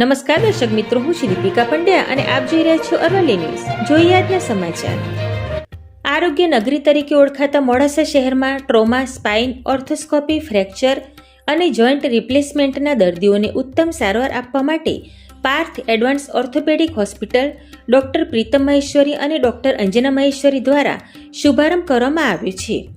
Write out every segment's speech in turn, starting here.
નમસ્કાર દર્શક મિત્રો, હું શ્રી દીપિકા પંડ્યા અને આપ જોઈ રહ્યા છો અરવલ્લી ન્યૂઝ. જોઈએ આજના સમાચાર. આરોગ્ય નગરી તરીકે ઓળખાતા મોડાસા શહેરમાં ટ્રોમા, સ્પાઇન, ઓર્થોસ્કોપી, ફ્રેક્ચર અને જોઈન્ટ રિપ્લેસમેન્ટના દર્દીઓને ઉત્તમ સારવાર આપવા માટે Parth advance orthopaedic hospital, doctor Pritam Maheshwari અને ડોક્ટર અંજના મહેશ્વરી દ્વારા શુભારંભ કરવામાં આવ્યો છે.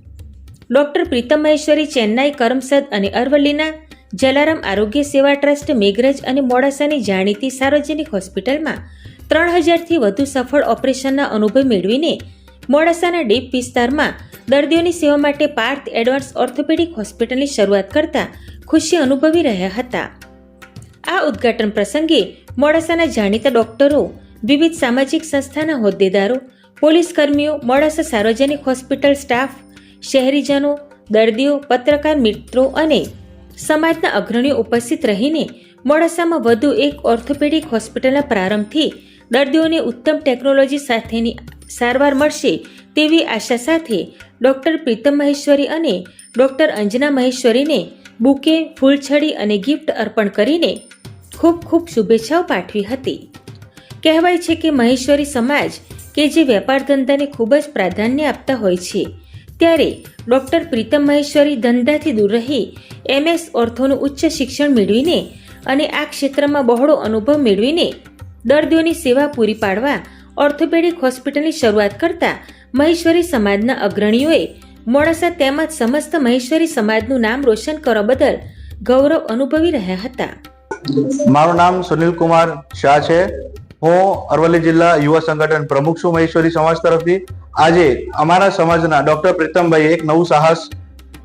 ડોક્ટર પ્રીતમ મહેશ્વરી, ચેન્નાઈ કરમસદ અને અરવલ્લીના જલારામ આરોગ્ય સેવા ટ્રસ્ટ, મેઘરજ અને મોડાસાની જાણીતી સાર્વજનિક હોસ્પિટલમાં ત્રણ હજારથી વધુ સફળ ઓપરેશનના અનુભવ મેળવીને મોડાસાના ડીપ વિસ્તારમાં દર્દીઓની સેવા માટે પાર્થ એડવાન્સ ઓર્થોપેડિક હોસ્પિટલની શરૂઆત કરતા ખુશી અનુભવી રહ્યા હતા. આ ઉદ્ઘાટન પ્રસંગે મોડાસાના જાણીતા ડોક્ટરો, વિવિધ સામાજિક સંસ્થાના હોદ્દેદારો પોલીસ કર્મીઓ મોડાસા સાર્વજનિક હોસ્પિટલ સ્ટાફ, શહેરીજનો, દર્દીઓ, પત્રકાર મિત્રો અને સમાજના અગ્રણીઓ ઉપસ્થિત રહીને મોડાસામાં વધુ એક ઓર્થોપેડિક હોસ્પિટલના પ્રારંભથી દર્દીઓને ઉત્તમ ટેકનોલોજી સાથેની સારવાર મળશે તેવી આશા સાથે ડૉક્ટર પ્રીતમ મહેશ્વરી અને ડૉક્ટર અંજના મહેશ્વરીને બુકે ફૂલછડી અને ગિફ્ટ અર્પણ કરીને ખૂબ ખૂબ શુભેચ્છાઓ પાઠવી હતી. કહેવાય છે કે મહેશ્વરી સમાજ કે જે વેપાર ધંધાને ખૂબ જ પ્રાધાન્ય આપતા હોય છે. ત્યારે ડોક્ટર પ્રીતમ મહેશ્વરી ધંધાથી દૂર રહી એમએસ ઓર્થોનું ઉચ્ચ શિક્ષણ મેળવીને અને આ ક્ષેત્રમાં બહોળો અનુભવ મેળવીને દર્દીઓની સેવા પૂરી પાડવા ઓર્થોપેડિક હોસ્પિટલની શરૂઆત કરતા મહેશ્વરી સમાજના અગ્રણીઓએ મોડાસા તેમજ સમસ્ત મહેશ્વરી સમાજનું નામ રોશન કરવા બદલ ગૌરવ અનુભવી રહ્યા હતા. મારું નામ સુનિલ કુમાર શાહ છે. હું અરવલ્લી જિલ્લા યુવા સંગઠન પ્રમુખ છું મહેશ્વરી સમાજ તરફથી. આજે અમારા સમાજના ડોક્ટર પ્રીતમભાઈ એક નવું સાહસ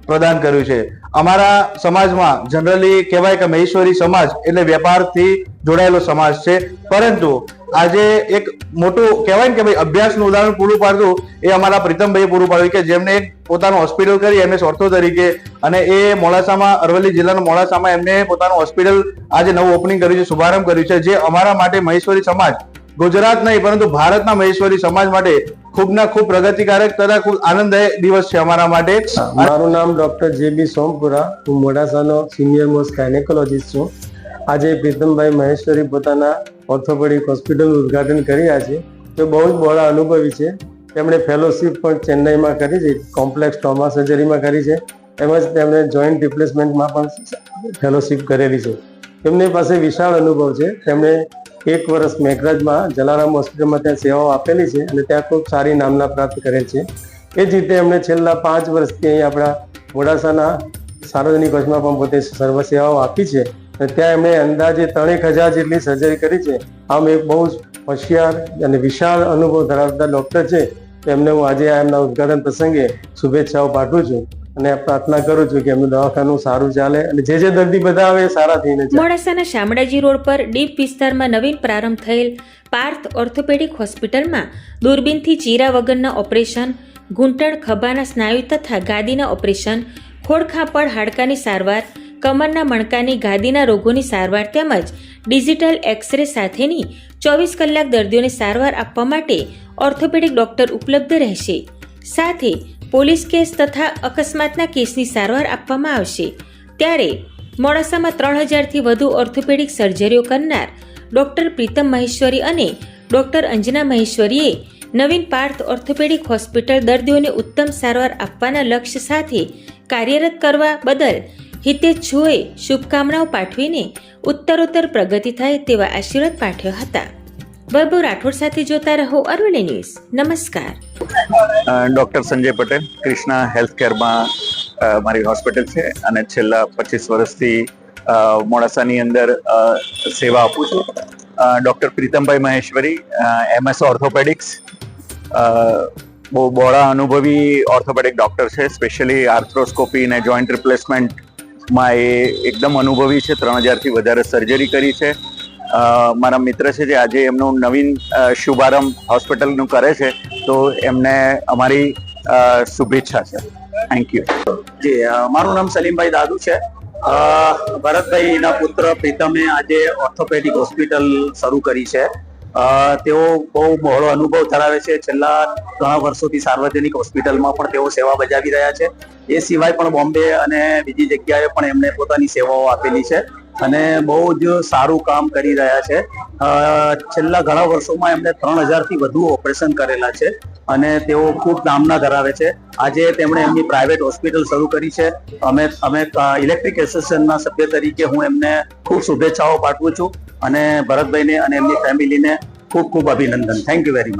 પ્રદાન કર્યું છે. અમારા સમાજમાં જનરલી કહેવાય કે મહેશ્વરી સમાજ એટલે વેપારથી જોડાયેલો સમાજ છે. પરંતુ આજે એક મોટું કહેવાય ને કે ભાઈ અભ્યાસનું ઉદાહરણ પૂરું પાડતું, એ અમારા પ્રીતમભાઈ પૂરું પાડ્યું કે જેમને પોતાનું હોસ્પિટલ કરી એમએસ ઓર્થો તરીકે અને એ મોડાસામાં, અરવલ્લી જિલ્લાના મોડાસામાં એમને પોતાનું હોસ્પિટલ આજે નવું ઓપનિંગ કર્યું છે, શુભારંભ કર્યું છે, જે અમારા માટે મહેશ્વરી સમાજ, ગુજરાત નહીં, પરંતુ ભારતના મહેશ્વરી સમાજ માટે ખૂબના ખૂબ પ્રગતિકારક તથા ખૂબ આનંદદાયક દિવસ છે અમારા માટે. મારું નામ ડોક્ટર જે બી સોમપુરા, હું મોડાસાનો સિનિયર મોસ્ટ ગાયનેકોલોજીસ્ટ છું. આજે પ્રીતમભાઈ મહેશ્વરી પોતાના ઓર્થોપેડિક હોસ્પિટલનું ઉદ્ઘાટન કર્યા છે. તે બહુ જ બહોળા અનુભવી છે. તેમણે ફેલોશિપ પણ ચેન્નઈમાં કરી છે. કોમ્પ્લેક્સ ટ્રોમા સર્જરીમાં કરી છે. તેમજ તેમણે જોઈન્ટ રિપ્લેસમેન્ટમાં પણ ફેલોશિપ કરેલી છે. તેમની પાસે વિશાળ અનુભવ છે. તેમણે એક વર્ષ મેઘરાજમાં, જલારામ હોસ્પિટલમાં ત્યાં સેવાઓ આપેલી છે અને ત્યાં ખૂબ સારી નામના પ્રાપ્ત કરેલ છે. એ જ રીતે એમણે છેલ્લા પાંચ વર્ષથી અહીં આપણા મોડાસાના સાર્વજનિક હોસ્પિટલમાં પણ પોતે સર્વ સેવાઓ આપી છે. ત્યાં એમણે અંદાજે ત્રણેક હજાર જેટલી સર્જરી કરી છે. આમ એક બહુ જ હોશિયાર અને વિશાળ અનુભવ ધરાવતા ડૉક્ટર છે. એમને હું આજે એમના ઉદ્ઘાટન પ્રસંગે શુભેચ્છાઓ પાઠવું છું અને પ્રાર્થના કરું છું કે એમનું દવાખાનું સારું ચાલે અને જે જે દર્દી બધા આવે સારા થઈને મોડાસાના શામળાજી રોડ પર ડીપ વિસ્તારમાં નવીન પ્રારંભ થયેલ પાર્થ ઓર્થોપેડિક હોસ્પિટલમાં દૂરબીનથી ચીરા વગરના ઓપરેશન, ઘૂંટણ ખભાના સ્નાયુ તથા ગાદીના ઓપરેશન ખોડખાંપડ હાડકાની સારવાર કમરના મણકાની ગાદીના રોગોની સારવાર તેમજ ડિજિટલ એક્સરે સાથેની ચોવીસ કલાક દર્દીઓને સારવાર આપવા માટે ઓર્થોપેડિક ડોક્ટર ઉપલબ્ધ રહેશે. સાથે પોલીસ કેસ તથા અકસ્માતના કેસની સારવાર આપવામાં આવશે. ત્યારે મોડાસામાં ત્રણ હજારથી વધુ ઓર્થોપેડિક સર્જરીઓ કરનાર ડોક્ટર પ્રીતમ મહેશ્વરી અને ડોક્ટર અંજના મહેશ્વરીએ નવીન પાર્થ ઓર્થોપેડિક હોસ્પિટલ દર્દીઓને ઉત્તમ સારવાર આપવાના લક્ષ્ય સાથે કાર્યરત કરવા બદલ હિતેચ્છુઓએ શુભકામનાઓ પાઠવીને ઉત્તરોત્તર પ્રગતિ થાય તેવા આશીર્વાદ પાઠવ્યા હતા. વૈભવ રાઠોડ સાથે જોતા રહો અરવલ્લી ન્યૂઝ. નમસ્કાર. ડૉક્ટર સંજય પટેલ, કૃષ્ણા હેલ્થ કેરમાં મારી હોસ્પિટલ છે અને છેલ્લા પચીસ વર્ષથી મોડાસાની અંદર સેવા આપું છું. ડૉક્ટર પ્રીતમભાઈ મહેશ્વરી એમએસ ઓર્થોપેડિક્સ બહુ બહોળા અનુભવી ઓર્થોપેડિક ડૉક્ટર છે, સ્પેશિયલી આર્થ્રોસ્કોપી અને જોઈન્ટ રિપ્લેસમેન્ટમાં એ એકદમ અનુભવી છે. ત્રણ હજારથી વધારે સર્જરી કરી છે. મારા મિત્ર છે જે આજે એમનું નવીન શુભારંભ હોસ્પિટલનું કરે છે, તો એમને અમારી શુભેચ્છા છે. થેન્ક યુ જી મારું નામ સલીમભાઈ દાદુ છે. ભરતભાઈના પુત્ર પ્રીતમે આજે ઓર્થોપેડિક હોસ્પિટલ શરૂ કરી છે. તેઓ બહુ બહોળો અનુભવ ધરાવે છે. છેલ્લા ઘણા વર્ષોથી સાર્વજનિક હોસ્પિટલમાં પણ તેઓ સેવા બજાવી રહ્યા છે. એ સિવાય પણ બોમ્બે અને બીજી જગ્યાએ પણ એમને પોતાની સેવાઓ આપેલી છે. અને બહુ જ સારું કામ કરી રહ્યા છે. છેલ્લા ઘણા વર્ષોમાં એમણે ત્રણ હજારથી વધુ ઓપરેશન કરેલા છે અને તેઓ ખૂબ નામના ધરાવે છે. આજે તેમણે એમની પ્રાઇવેટ હોસ્પિટલ શરૂ કરી છે. અમે અમે ઇલેક્ટ્રિક એસોસિએશનના સભ્ય તરીકે હું એમને ખૂબ શુભેચ્છાઓ પાઠવું છું અને ભરતભાઈને અને એમની ફેમિલીને ખૂબ ખૂબ અભિનંદન. Thank you very much